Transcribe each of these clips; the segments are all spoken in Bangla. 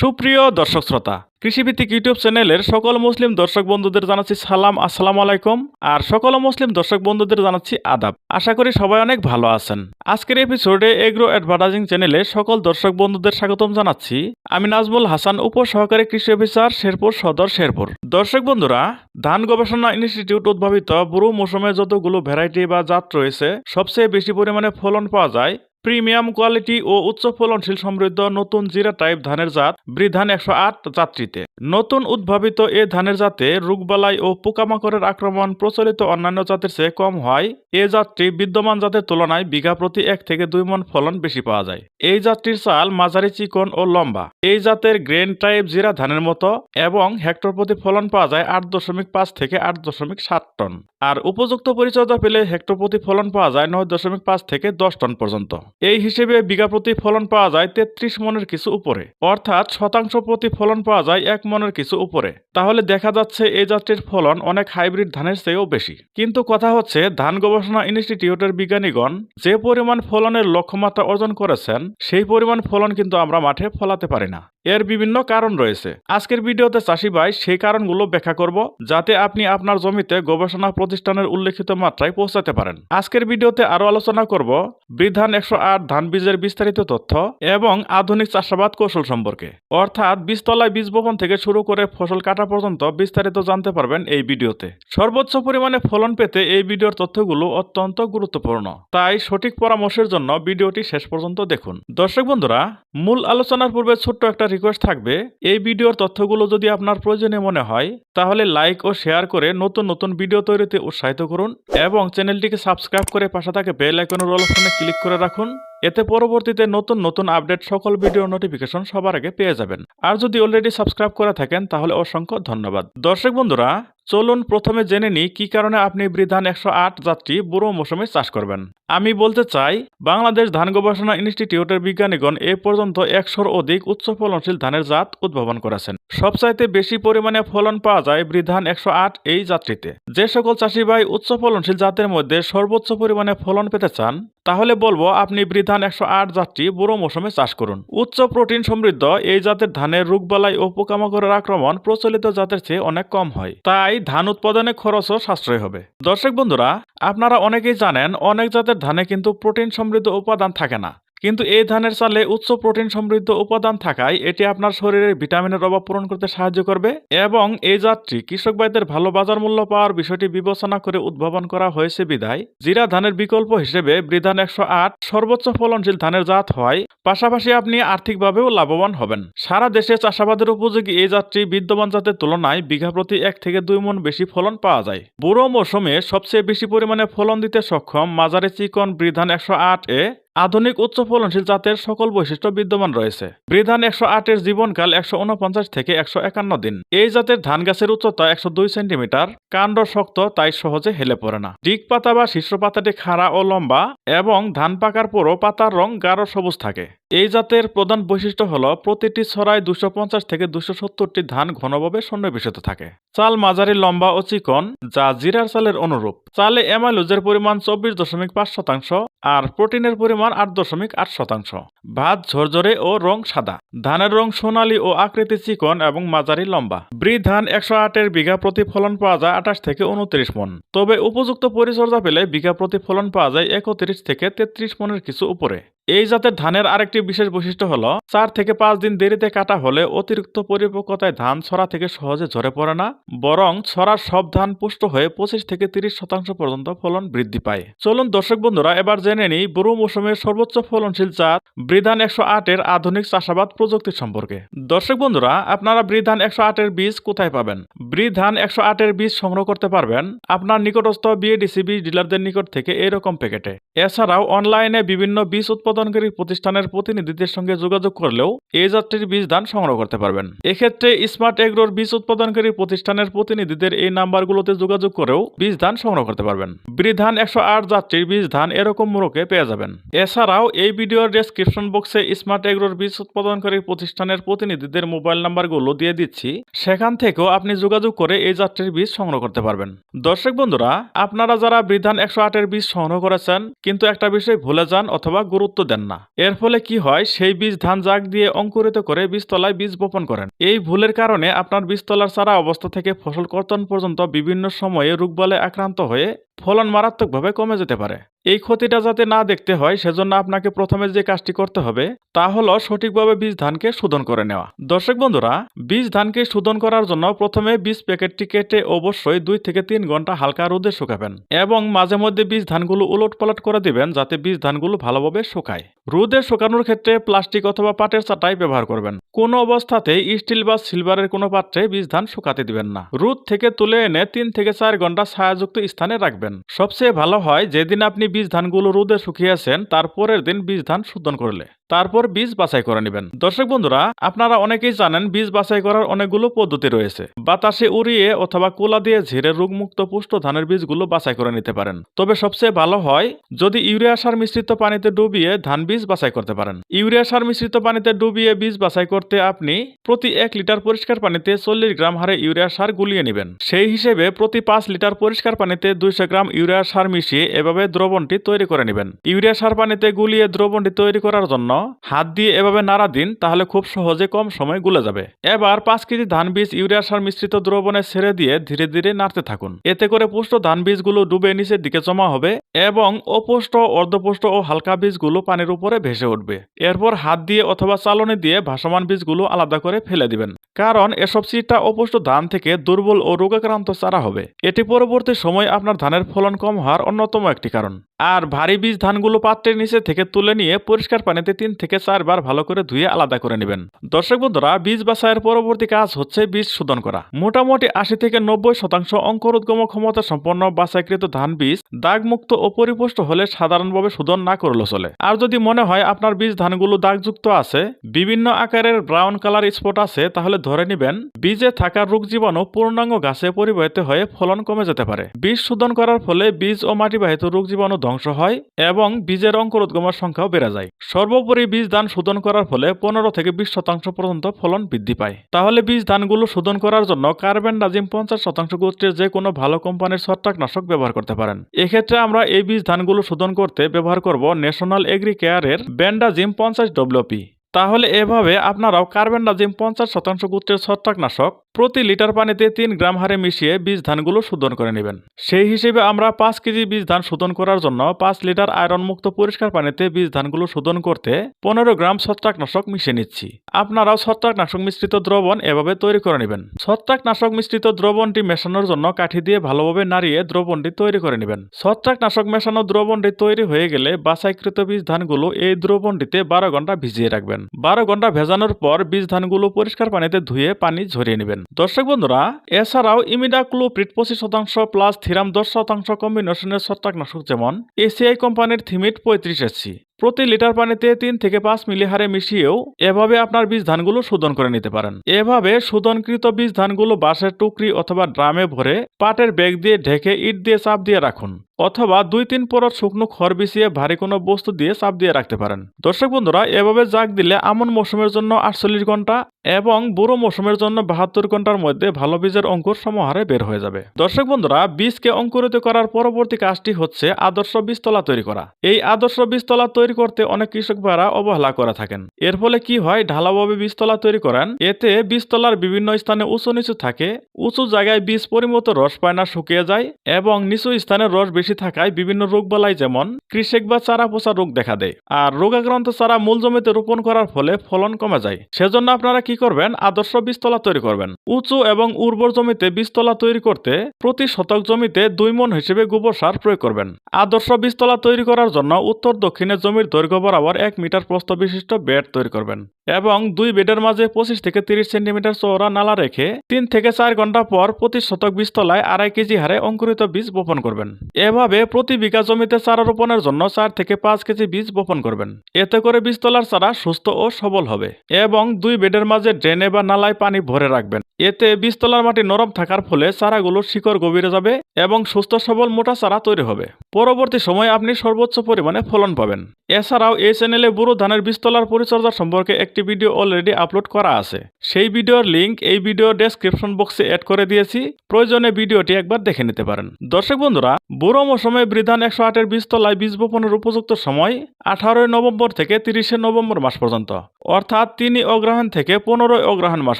সুপ্রিয় দর্শক শ্রোতা, কৃষিভিত্তিক ইউটিউব চ্যানেলের সকল মুসলিম দর্শক বন্ধুদের জানাচ্ছি সালাম, আসসালাম আলাইকুম। আর সকল মুসলিম দর্শক বন্ধুদের জানাচ্ছি আদাব। আশা করি সবাই অনেক ভালো আছেন। আজকের এপিসোডে এগ্রো অ্যাডভার্টাইজিং চ্যানেলে সকল দর্শক বন্ধুদের স্বাগতম জানাচ্ছি। আমি নাজমুল হাসান উপ সহকারী কৃষি অফিসার শেরপুর সদর শেরপুর। দর্শক বন্ধুরা, ধান গবেষণা ইনস্টিটিউট উদ্ভাবিত বুড়ো মৌসুমে যতগুলো ভ্যারাইটি বা জাত রয়েছে, সবচেয়ে বেশি পরিমাণে ফলন পাওয়া যায় প্রিমিয়াম কোয়ালিটি ও উচ্চ ফলনশীল সমৃদ্ধ নতুন জিরা টাইপ ধানের জাত বৃধান একশো আট যাত্রীতে নতুন উদ্ভাবিত এ ধানের জাতে রোগবালাই ও পোকামাকড়ের আক্রমণ প্রচলিত অন্যান্য জাতের চেয়ে কম হয়। এ জাতটি বিদ্যমান জাতের তুলনায় বিঘা প্রতি এক থেকে দুই মন ফলন বেশি পাওয়া যায়। এই জাতটির চাল মাঝারি চিকন ও লম্বা। এই জাতের গ্রেন টাইপ জিরা ধানের মতো এবং হেক্টর প্রতি ফলন পাওয়া যায় আট দশমিক পাঁচ থেকে আট দশমিক সাত টন। আর উপযুক্ত পরিচর্যা পেলে হেক্টর প্রতি ফলন পাওয়া যায় নয় দশমিক পাঁচ থেকে দশ টন পর্যন্ত। এই হিসেবে বিঘা প্রতি ফলন পাওয়া যায় তেত্রিশ মনের কিছু উপরে। অর্থাৎ শতাংশ প্রতি ফলন পাওয়া যায় এক মনের কিছু উপরে। তাহলে দেখা যাচ্ছে এই জাতটির ফলন অনেক হাইব্রিড ধানের চেয়েও বেশি। কিন্তু কথা হচ্ছে, ধান গবেষণা ইনস্টিটিউটের বিজ্ঞানীগণ যে পরিমাণ ফলনের লক্ষ্যমাত্রা অর্জন করেছেন, সেই পরিমাণ ফলন কিন্তু আমরা মাঠে ফলাতে পারি না। এর বিভিন্ন কারণ রয়েছে। আজকের ভিডিওতে চাষি ভাই সেই কারণগুলো ব্যাখ্যা করব, যাতে আপনি আপনার জমিতে গবেষণা প্রতিষ্ঠানের উল্লেখিত মাত্রায় পৌঁছাতে পারেন। আজকের ভিডিওতে আরও আলোচনা করব, বৃধান একশো আট ধান বীজের বিস্তারিত তথ্য এবং আধুনিক চাষাবাদ কৌশল সম্পর্কে। অর্থাৎ বীজতলায় বীজ বপন থেকে শুরু করে ফসল কাটা পর্যন্ত বিস্তারিত জানতে পারবেন এই ভিডিওতে। সর্বোচ্চ পরিমাণে ফলন পেতে এই ভিডিওর তথ্যগুলো অত্যন্ত গুরুত্বপূর্ণ। তাই সঠিক পরামর্শের জন্য ভিডিওটি শেষ পর্যন্ত দেখুন। দর্শক বন্ধুরা মূল আলোচনার পূর্বে ছোট্ট একটা রিকোয়েস্ট থাকবে। এই ভিডিওর তথ্যগুলো যদি আপনার প্রয়োজনে মনে হয়, তাহলে লাইক ও শেয়ার করে নতুন নতুন ভিডিও তৈরিতে উৎসাহিত করুন এবং চ্যানেলটিকে সাবস্ক্রাইব করে পাশে থাকে বেল আইকনের রোল অপশনে ক্লিক করে রাখুন। এতে পরবর্তীতে নতুন নতুন আপডেট সকল ভিডিও নোটিফিকেশন সবার আগে পেয়ে যাবেন। আর যদি অলরেডি সাবস্ক্রাইব করে থাকেন, তাহলে অসংখ্য ধন্যবাদ। দর্শক বন্ধুরা চলুন প্রথমে জেনে নিই কি কারণে আপনি বৃধান একশো আট যাত্রী বুড়ো মৌসুমে চাষ করবেন। আমি বলতে চাই, বাংলাদেশ ধান গবেষণা ইনস্টিটিউটের বিজ্ঞানীগণ এ পর্যন্ত একশোর অধিক উচ্চ ফলনশীল ধানের জাত উদ্ভাবন করেছেন। সবচাইতে বেশি পরিমাণে ফলন পাওয়া যায় বৃধান একশো আট এই যাত্রীতে যে সকল চাষি ভাই উচ্চ ফলনশীল জাতের মধ্যে সর্বোচ্চ পরিমাণে ফলন পেতে চান তাহলে বলব, আপনি বৃধান একশো আট জাতটি বুড়ো মৌসুমে চাষ করুন। উচ্চ প্রোটিন সমৃদ্ধ, এই জাতের ধানের রোগবালাই ও পোকামাকড়ের আক্রমণ প্রচলিত জাতের চেয়ে অনেক কম হয়। তাই ধান উৎপাদনে খরচও সাশ্রয় হবে। দর্শক বন্ধুরা, আপনারা অনেকেই জানেন, অনেক জাতের ধানে কিন্তু প্রোটিন সমৃদ্ধ উপাদান থাকে না। কিন্তু এই ধানের চালে উচ্চ প্রোটিন সমৃদ্ধ উপাদান থাকায় এটি আপনার শরীরের ভিটামিনের অভাব পূরণ করতে সাহায্য করবে এবং এই জাতটি কৃষক ভাইদের ভালো বাজার মূল্য পাওয়ার বিষয়টি বিবেচনা করে উদ্ভাবন করা হয়েছে বিধায় জিরা ধানের বিকল্প হিসেবে বৃধান একশো আট, সর্বোচ্চ ফলনশীল ধানের জাত হয়। পাশাপাশি আপনি আর্থিকভাবেও লাভবান হবেন। সারা দেশে চাষাবাদের উপযোগী এই জাতটি বিদ্যমান জাতের তুলনায় বিঘা প্রতি এক থেকে দুই মন বেশি ফলন পাওয়া যায়। বুড়ো মৌসুমে সবচেয়ে বেশি পরিমাণে ফলন দিতে সক্ষম মাঝারি চিকন বৃধান একশো আট এ আধুনিক উচ্চ ফলনশীল জাতের সকল বৈশিষ্ট্য বিদ্যমান রয়েছে। বৃধান একশো আটের জীবনকাল একশো উনপঞ্চাশ থেকে একশো একান্ন দিন। এই জাতের ধান গাছের উচ্চতা একশো দুই সেন্টিমিটার, কাণ্ড শক্ত, তাই সহজে হেলে পড়ে না। ডিগ পাতা বা শীর্ষ পাতাটি খাড়া ও লম্বা এবং ধান পাকার পরও পাতার রং গাঢ় সবুজ থাকে। এই জাতের প্রধান বৈশিষ্ট্য হল প্রতিটি ছড়ায় দুশো পঞ্চাশ থেকে দুশো সত্তরটি ধান ঘনভাবে সন্নিবেশিত থাকে। চাল মাঝারি, লম্বা ও চিকন, যা জিরার চালের অনুরূপ। চালে অ্যামাইলোজের পরিমাণ চব্বিশ দশমিক পাঁচ শতাংশ আর প্রোটিনের পরিমাণ আট দশমিক আট শতাংশ। ভাত ঝরঝরে ও রং সাদা। ধানের রং সোনালী ও আকৃতি চিকন এবং মাঝারি লম্বা। ব্রি ধান একশো আটের বিঘা প্রতি ফলন পাওয়া যায় আঠাশ থেকে উনত্রিশ মন। তবে উপযুক্ত পরিচর্যা পেলে বিঘা প্রতি ফলন পাওয়া যায় একত্রিশ থেকে তেত্রিশ মনের কিছু উপরে। এই জাতের ধানের আরেকটি বিশেষ বৈশিষ্ট্য হলো, চার থেকে পাঁচ দিন দেরিতে কাটা হলে অতিরিক্ত পরিপক্কতায় ধান ছড়া থেকে সহজে ঝরে পড়ে না, বরং ছড়ার সব ধান পুষ্ট হয়ে পঁচিশ থেকে তিরিশ শতাংশ পর্যন্ত ফলন বৃদ্ধি পায়। চলুন দর্শক বন্ধুরা, এবার জেনে নিই বুড়ো মৌসুমের সর্বোচ্চ ফলনশীল জাত বৃধান একশো আটের আধুনিক চাষাবাদ প্রযুক্তি সম্পর্কে। দর্শক বন্ধুরা, আপনারা বৃধান একশো আটের বীজ কোথায় পাবেন? বৃধান একশো আটের বীজ সংগ্রহ করতে পারবেন আপনার নিকটস্থ বিএডিসি বীজ ডিলারদের নিকট থেকে এরকম প্যাকেটে। এছাড়াও অনলাইনে বিভিন্ন বীজ উৎপাদনকারী প্রতিষ্ঠানের প্রতিনিধিদের সঙ্গে যোগাযোগ করলেও এই জাতটির বীজ ধান সংগ্রহ করতে পারবেন। এক্ষেত্রে স্মার্ট এগ্রোর বীজ উৎপাদনকারী প্রতিষ্ঠানের প্রতিনিধিদের এই নাম্বারগুলোতে যোগাযোগ করেও বীজ ধান সংগ্রহ করতে পারবেন। বৃধান একশো আট জাতটির বীজ ধান এরকম মোড়কে পেয়ে যাবেন। এছাড়াও এই ভিডিওর ডেসক্রিপশন বক্সে স্মার্ট এগ্রোর বীজ উৎপাদনকারী প্রতিষ্ঠানের প্রতিনিধিদের মোবাইল নাম্বারগুলো দিয়ে দিচ্ছি। সেখান থেকেও আপনি যোগাযোগ করে এই জাতটির বীজ সংগ্রহ করতে পারবেন। দর্শক বন্ধুরা, আপনারা যারা বৃধান একশো আটের বীজ সংগ্রহ করেছেন, কিন্তু একটা বিষয় ভুলে যান অথবা গুরুত্ব দেন না। এর ফলে কি হয়, সেই বীজ ধান জাগ দিয়ে অঙ্কুরিত করে বীজতলায় বীজ বপন করেন। এই ভুলের কারণে আপনার বীজতলার সারা অবস্থা থেকে ফসল কর্তন পর্যন্ত বিভিন্ন সময়ে রোগবালে আক্রান্ত হয়ে ফলন মারাত্মকভাবে কমে যেতে পারে। এই ক্ষতিটা যাতে না দেখতে হয়, সেজন্য আপনাকে প্রথমে যে কাজটি করতে হবে, তা হলো সঠিকভাবে বীজ ধানকে শোধন করে নেওয়া। দর্শক বন্ধুরা, বীজ ধানকে শোধন করার জন্য প্রথমে বীজ প্যাকেটটি কেটে অবশ্যই দুই থেকে তিন ঘণ্টা হালকা রোদে শুকাবেন এবং মাঝে মধ্যে বীজ ধানগুলো উলট পালট করে দিবেন, যাতে বীজ ধানগুলো ভালোভাবে শুকায়। রোদে শুকানোর ক্ষেত্রে প্লাস্টিক অথবা পাটের চাটাই ব্যবহার করবেন। কোনো অবস্থাতে স্টিল বা সিলভারের কোনো পাত্রে বীজ ধান শুকাতে দিবেন না। রোদ থেকে তুলে এনে তিন থেকে চার ঘণ্টা ছায়াযুক্ত স্থানে রাখবেন। সবচেয়ে ভালো হয়, যেদিন আপনি বীজ ধানগুলো রোদে শুকিয়েছেন তারপরের দিন বীজ ধান শোধন করলে। তারপর বীজ বাছাই করে নেবেন। দর্শক বন্ধুরা, আপনারা অনেকেই জানেন বীজ বাছাই করার অনেকগুলো পদ্ধতি রয়েছে। বাতাসে উড়িয়ে অথবা কোলা দিয়ে ঝিরে রোগমুক্ত পুষ্ট ধানের বীজগুলো বাছাই করে নিতে পারেন। তবে সবচেয়ে ভালো হয় যদি ইউরিয়া সার মিশ্রিত পানিতে ডুবিয়ে ধান বীজ বাছাই করতে পারেন। ইউরিয়া সার মিশ্রিত পানিতে ডুবিয়ে বীজ বাছাই করতে আপনি প্রতি এক লিটার পরিষ্কার পানিতে চল্লিশ গ্রাম হারে ইউরিয়া সার গুলিয়ে নেবেন। সেই হিসেবে প্রতি পাঁচ লিটার পরিষ্কার পানিতে দুইশো গ্রাম ইউরিয়া সার মিশিয়ে এভাবে দ্রবণটি তৈরি করে নেবেন। ইউরিয়া সার পানিতে গুলিয়ে দ্রবণটি তৈরি করার জন্য হাত দিয়ে এভাবে নাড়া দিন, তাহলে খুব সহজে কম সময় গুলে যাবে। এবার পাঁচ কেজি ধান বীজ ইউরিয়া সার মিশ্রিত দ্রবণে ছেড়ে দিয়ে ধীরে ধীরে নাড়তে থাকুন। এতে করে পুষ্ট ধান বীজগুলো ডুবে নিচের দিকে জমা হবে এবং অপুষ্ট, অর্ধপুষ্ট ও হালকা বীজগুলো পানির উপরে ভেসে উঠবে। এরপর হাত দিয়ে অথবা চালনি দিয়ে ভাসমান বীজগুলো আলাদা করে ফেলে দিবেন। কারণ এসব সিটটা অপুষ্ট ধান থেকে দুর্বল ও রোগাক্রান্ত চারা হবে। এটি পরবর্তী সময় আপনার ধানের ফলন কম হওয়ার অন্যতম একটি কারণ। আর ভারী বীজ ধানগুলো পাত্রের নিচে থেকে তুলে নিয়ে পরিষ্কার পানিতে তিন থেকে চারবার ভালো করে ধুয়ে আলাদা করে নেবেন। দর্শক বন্ধুরা, বীজ বাছাইয়ের পরবর্তী কাজ হচ্ছে বীজ শোধন করা। মোটামুটি আশি থেকে নব্বই শতাংশ অঙ্কুরোদ্গম ক্ষমতা সম্পন্ন বাছাইকৃত ধান বীজ দাগমুক্ত ও পরিপুষ্ট হলে সাধারণভাবে শোধন না করলেও চলে। আর যদি মনে হয় আপনার বীজ ধানগুলো দাগযুক্ত আছে, বিভিন্ন আকারের ব্রাউন কালার স্পট আছে, তাহলে ধরে নেবেন, বীজে থাকা রোগ জীবাণু পূর্ণাঙ্গ গাছে পরিবাহিত হয়ে ফলন কমে যেতে পারে। বীজ শোধন করার ফলে বীজ ও মাটিবাহিত রোগ জীবাণু ধ্বংস হয় এবং বীজের অঙ্কুরোদ্গমের সংখ্যাও বেড়ে যায়। সর্বোপরি বীজ ধান শোধন করার ফলে পনেরো থেকে বিশ শতাংশ পর্যন্ত ফলন বৃদ্ধি পায়। তাহলে বীজ ধানগুলো শোধন করার জন্য কার্বেন ডাজিম পঞ্চাশ শতাংশ গোষ্ঠীর যে কোনো ভালো কোম্পানির ছত্রাকনাশক ব্যবহার করতে পারেন। এক্ষেত্রে আমরা এই বীজ ধানগুলো শোধন করতে ব্যবহার করব ন্যাশনাল এগ্রি কেয়ারের ব্যান্ডাজিম পঞ্চাশ ডব্লিউপি। তাহলে এভাবে আপনারাও কার্বেন ডাজিম পঞ্চাশ শতাংশ গোত্রের ছত্রাকনাশক প্রতি লিটার পানিতে তিন গ্রাম হারে মিশিয়ে বীজ ধানগুলো শোধন করে নেবেন। সেই হিসেবে আমরা পাঁচ কেজি বীজ ধান শোধন করার জন্য পাঁচ লিটার আয়রন মুক্ত পরিষ্কার পানিতে বীজ ধানগুলো শোধন করতে পনেরো গ্রাম ছত্রাকনাশক মিশিয়ে নিচ্ছি। আপনারাও ছত্রাকনাশক মিশ্রিত দ্রবণ এভাবে তৈরি করে নেবেন। ছত্রাকনাশক মিশ্রিত দ্রবণটি মেশানোর জন্য কাঠি দিয়ে ভালোভাবে নাড়িয়ে দ্রবণটি তৈরি করে নেবেন। ছত্রাকনাশক মেশানো দ্রবণটি তৈরি হয়ে গেলে বাছাইকৃত বীজ ধানগুলো এই দ্রবণটিতে বারো ঘণ্টা ভিজিয়ে রাখবেন। বারো ঘণ্টা ভেজানোর পর বীজ ধানগুলো পরিষ্কার পানিতে ধুয়ে পানি ঝরিয়ে নেবেন। দর্শক বন্ধুরা, এছাড়াও ইমিডাক্লোপ্রিট পঁচিশ শতাংশ প্লাস থিরাম দশ শতাংশ কম্বিনেশনের ছত্রাকনাশক যেমন এসিআই কোম্পানির থিমিট পঁয়ত্রিশ এসছি প্রতি লিটার পানিতে তিন থেকে পাঁচ মিলি হারে মিশিয়েও এভাবে আপনার বীজ ধানগুলো শোধন করে নিতে পারেন। এভাবে শোধনকৃত বীজ ধানগুলো বাঁশের টুকরি অথবা ড্রামে ভরে পাটের ব্যাগ দিয়ে ঢেকে ইট দিয়ে চাপ দিয়ে রাখুন অথবা দুই তিন পরত শুকনো খড় বিছিয়ে ভারী কোনো বস্তু দিয়ে চাপ দিয়ে রাখতে পারেন। দর্শক বন্ধুরা, এভাবে জাগ দিলে আমন মৌসুমের জন্য আটচল্লিশ ঘণ্টা এবং বুড়ো মৌসুমের জন্য বাহাত্তর ঘণ্টার মধ্যে ভালো বীজের অঙ্কুর সমহারে বের হয়ে যাবে। দর্শক বন্ধুরা, বীজকে অঙ্কুরিত করার পরবর্তী কাজটি হচ্ছে আদর্শ বীজতলা তৈরি করা। এই আদর্শ বীজতলা তৈরি করতে অনেক কৃষক ভাইরা অবহেলা করে থাকেন। এর ফলে কি হয়? ঢালাভাবে বীজতলা তৈরি করেন। এতে বীজতলার বিভিন্ন স্থানে উঁচু নিচু থাকে। উঁচু জায়গায় বীজ পরিমতো রস পায় না, শুকিয়ে যায় এবং নিচু স্থানে রস বেশি থাকায় বিভিন্ন রোগবালাই যেমন কৃষক বা চারা পোষা রোগ দেখা দেয়। আর রোগাক্রান্ত চারা মূল জমিতে রোপণ করার ফলে ফলন কমে যায়। সেজন্য আপনারা কি করবেন? আদর্শ বীজতলা তৈরি করবেন। উঁচু এবং উর্বর জমিতে বীজতলা তৈরি করতে প্রতি শতক জমিতে দুই মন হিসেবে গোবর সার প্রয়োগ করবেন। আদর্শ বীজতলা তৈরি করার জন্য উত্তর দক্ষিণে জমির দৈর্ঘ্য বরাবর এক মিটার প্রস্থ বিশিষ্ট বেড তৈরি করবেন এবং দুই বেডের মাঝে পঁচিশ থেকে তিরিশ সেন্টিমিটার চওড়া নালা রেখে তিন থেকে চার ঘণ্টা পর প্রতি শতক বীজতলায় আড়াই কেজি হারে অঙ্কুরিত বীজ বপন করবেন। এভাবে প্রতি বিঘা জমিতে চারা রোপণের জন্য চার থেকে পাঁচ কেজি বীজ বপন করবেন। এতে করে বীজতলার চারা সুস্থ ও সবল হবে এবং দুই বেডের মাঝে ড্রেনে বা নালায় পানি ভরে রাখবেন। এতে বীজতলার মাটি নরম থাকার ফলে চারাগুলোর শিকড় গভীরে যাবে এবং সুস্থ সবল মোটা চারা তৈরি হবে। পরবর্তী সময়ে আপনি সর্বোচ্চ পরিমাণে ফলন পাবেন। এছাড়াও এই চ্যানেলে বুড়ো ধানের বীজতলার পরিচর্যা সম্পর্কে একটি ভিডিও অলরেডি আপলোড করা আছে। সেই ভিডিওর লিংক এই ভিডিও ডেসক্রিপশন বক্সে অ্যাড করে দিয়েছি। প্রয়োজনে ভিডিওটি একবার দেখে নিতে পারেন। দর্শক বন্ধুরা, বুড়ো মৌসুমে বৃধান একশো আটের বীজতলায় বীজ বপনের উপযুক্ত সময় আঠারোই নভেম্বর থেকে তিরিশে নভেম্বর মাস পর্যন্ত। অর্থাৎ তিনই অগ্রহায়ণ থেকে পনেরোই অগ্রহায়ণ মাস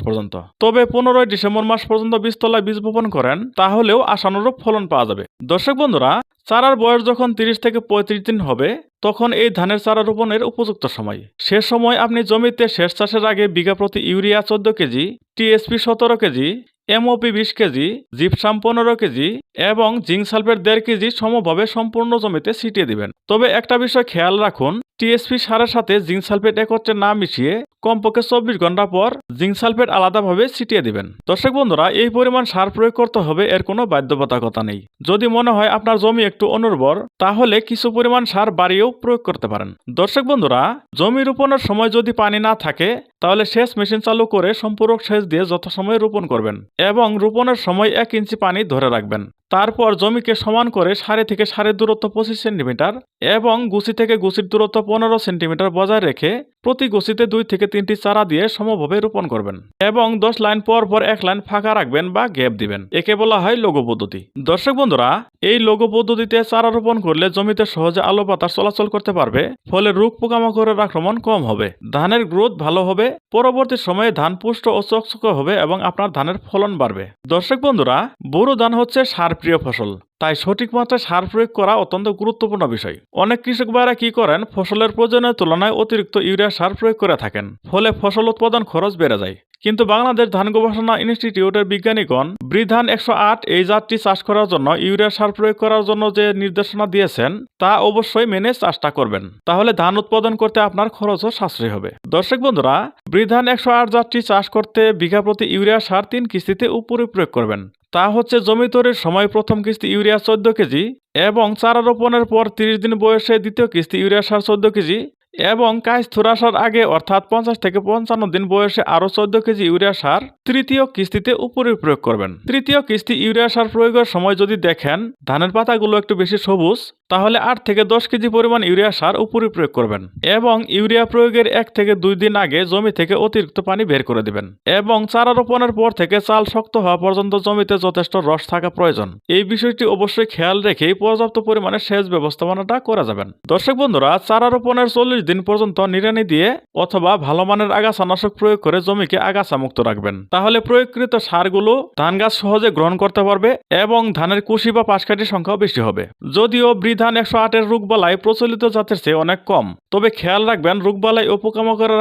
পর্যন্ত। তবে পনেরোই ডিসেম্বর মাস পর্যন্ত বীজতলায় বীজ বপন করেন, তাহলেও আশানুরূপ ফলন পাওয়া যাবে। দর্শক বন্ধুরা, চারার বয়স যখন তিরিশ থেকে পঁয়ত্রিশ দিন হবে তখন এই ধানের চারা রোপণের উপযুক্ত সময়। সে সময় আপনি জমিতে শেষ চাষের আগে বিঘা প্রতি ইউরিয়া চোদ্দ কেজি, টিএসপি সতেরো কেজি, এমওপি বিশ কেজি, জিপসাম পনেরো কেজি এবং জিঙ্ক সালফেট দেড় কেজি সমভাবে সম্পূর্ণ জমিতে ছিটিয়ে দিবেন। তবে একটা বিষয় খেয়াল রাখুন টিএসপি সারের সাথে জিঙ্ক সালফেট একত্রে না মিশিয়ে কমপক্ষে চব্বিশ ঘণ্টা পর জিঙ্ক সালফেট আলাদাভাবে ছিটিয়ে দিবেন। দর্শক বন্ধুরা, এই পরিমাণ সার প্রয়োগ করতে হবে, এর কোনো বাধ্যবাধকতা নেই। যদি মনে হয় আপনার জমি একটু অনুর্বর, তাহলে কিছু পরিমাণ সার বাড়িয়েও প্রয়োগ করতে পারেন। দর্শক বন্ধুরা, জমি রোপণের সময় যদি পানি না থাকে, তাহলে সেচ মেশিন চালু করে সম্পূরক সেচ দিয়ে যথাসময়ে রোপণ করবেন এবং রোপণের সময় এক ইঞ্চি পানি ধরে রাখবেন। তারপর জমিকে সমান করে সাড়ে থেকে সাড়ে দূরত্ব পঁচিশ সেন্টিমিটার এবং গুছি থেকে গুছির দূরত্ব পনেরো সেন্টিমিটার বজায় রেখে প্রতি গুছিতে দুই থেকে তিনটি চারা দিয়ে সমভাবে রোপণ করবেন এবং দশ লাইন পর পর এক লাইন ফাঁকা রাখবেন বা গ্যাপ দিবেন। একে বলা হয় লঘু পদ্ধতি। দর্শক বন্ধুরা, এই লঘু পদ্ধতিতে চারা রোপণ করলে জমিতে সহজে আলো বাতাস চলাচল করতে পারবে, ফলে রোগ পোকামাকড়ের আক্রমণ কম হবে। ধানের গ্রোথ ভালো হবে, পরবর্তী সময়ে ধান পুষ্ট ও চকচকে হবে এবং আপনার ধানের ফলন বাড়বে। দর্শক বন্ধুরা, বোরো ধান হচ্ছে সার প্রিয় ফসল, তাই সঠিক মাত্রায় সার প্রয়োগ করা অত্যন্ত গুরুত্বপূর্ণ বিষয়। অনেক কৃষক ভাইরা কি করেন, ফসলের প্রয়োজনের তুলনায় অতিরিক্ত ইউরিয়া সার প্রয়োগ করে থাকেন। ফলে ফসল উৎপাদন খরচ বেড়ে যায়। কিন্তু বাংলাদেশ ধান গবেষণা ইনস্টিটিউটের বিজ্ঞানীগণ বৃধান একশো আট এই জাতটি চাষ করার জন্য ইউরিয়া সার প্রয়োগ করার জন্য যে নির্দেশনা দিয়েছেন, তা অবশ্যই মেনে চাষটা করবেন। তাহলে ধান উৎপাদন করতে আপনার খরচও সাশ্রয়ী হবে। দর্শক বন্ধুরা, বৃধান একশো আট জাতটি চাষ করতে বিঘা প্রতি ইউরিয়া সার তিন কিস্তিতে উপরে প্রয়োগ করবেন। তা হচ্ছে জমি তৈরির সময় প্রথম কিস্তি ইউরিয়া চোদ্দ কেজি এবং চারা রোপণের পর তিরিশ দিন বয়সে দ্বিতীয় কিস্তি ইউরিয়া সার চোদ্দ কেজি এবং কাজ থুরাসার আগে, অর্থাৎ পঞ্চাশ থেকে পঞ্চান্ন দিন বয়সে আরও চোদ্দ কেজি ইউরিয়া সার তৃতীয় কিস্তিতে উপরে প্রয়োগ করবেন। তৃতীয় কিস্তি ইউরিয়া সার প্রয়োগের সময় যদি দেখেন ধানের পাতাগুলো একটু বেশি সবুজ, তাহলে আট থেকে দশ কেজি পরিমাণ ইউরিয়া সার উপরে প্রয়োগ করবেন এবং ইউরিয়া প্রয়োগের এক থেকে দুই দিন আগে জমি থেকে অতিরিক্ত পানি বের করে দিবেন এবং চারা রোপণের পর থেকে চাল শক্ত হওয়া পর্যন্ত জমিতে যথেষ্ট রস থাকা প্রয়োজন। এই বিষয়টি অবশ্যই খেয়াল রেখেই পর্যাপ্ত পরিমাণে সেচ ব্যবস্থাপনাটা করা যাবেন। দর্শক বন্ধুরা, চারা রোপণের চল্লিশ দিন পর্যন্ত নিড়ানি দিয়ে অথবা ভালো মানের আগাছানাশক প্রয়োগ করে জমিকে আগাছা মুক্ত রাখবেন। তাহলে প্রয়োগকৃত সারগুলো ধান গাছ সহজে গ্রহণ করতে পারবে এবং ধানের কুশি বা পাশকাঠির সংখ্যাও বেশি হবে। যদিও বৃধান একশো আটের রোগবালাই প্রচলিত জাতের চেয়ে অনেক কম। তবে খেয়াল রাখবেন, রোগবালাই ও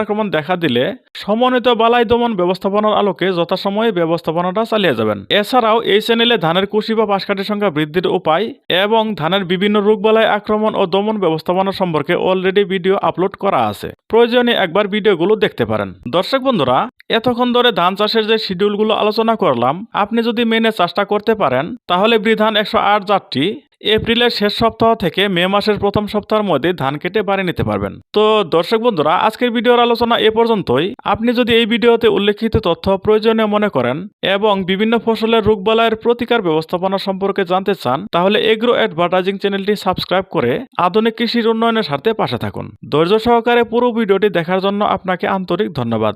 আক্রমণ দেখা দিলে সমন্বিত বালাই দমন ব্যবস্থাপনার আলোকে যথাসময়ে ব্যবস্থাপনাটা চালিয়ে যাবেন। এছাড়াও এই চ্যানেলে ধানের কুশি বা পাশকাঠির সংখ্যা বৃদ্ধির উপায় এবং ধানের বিভিন্ন রোগবালাই আক্রমণ ও দমন ব্যবস্থাপনা সম্পর্কে অলরেডি ভিডিও আপলোড করা আছে। প্রয়োজনে একবার ভিডিওগুলো দেখতে পারেন। দর্শক বন্ধুরা, এতক্ষণ ধরে ধান চাষের যে শিডিউলগুলো আলোচনা করলাম, আপনি যদি মেনে চাষটা করতে পারেন, তাহলে বৃধান একশো আট জাতটি এপ্রিলের শেষ সপ্তাহ থেকে মে মাসের প্রথম সপ্তাহের মধ্যে ধান কেটে বাড়ি নিতে পারবেন। তো দর্শক বন্ধুরা, আজকের ভিডিওর আলোচনা এ পর্যন্তই। আপনি যদি এই ভিডিওতে উল্লেখিত তথ্য প্রয়োজনীয় মনে করেন এবং বিভিন্ন ফসলের রোগবালাইয়ের প্রতিকার ব্যবস্থাপনা সম্পর্কে জানতে চান, তাহলে এগ্রো অ্যাডভার্টাইজিং চ্যানেলটি সাবস্ক্রাইব করে আধুনিক কৃষির উন্নয়নের স্বার্থে পাশে থাকুন। ধৈর্য সহকারে পুরো ভিডিওটি দেখার জন্য আপনাকে আন্তরিক ধন্যবাদ।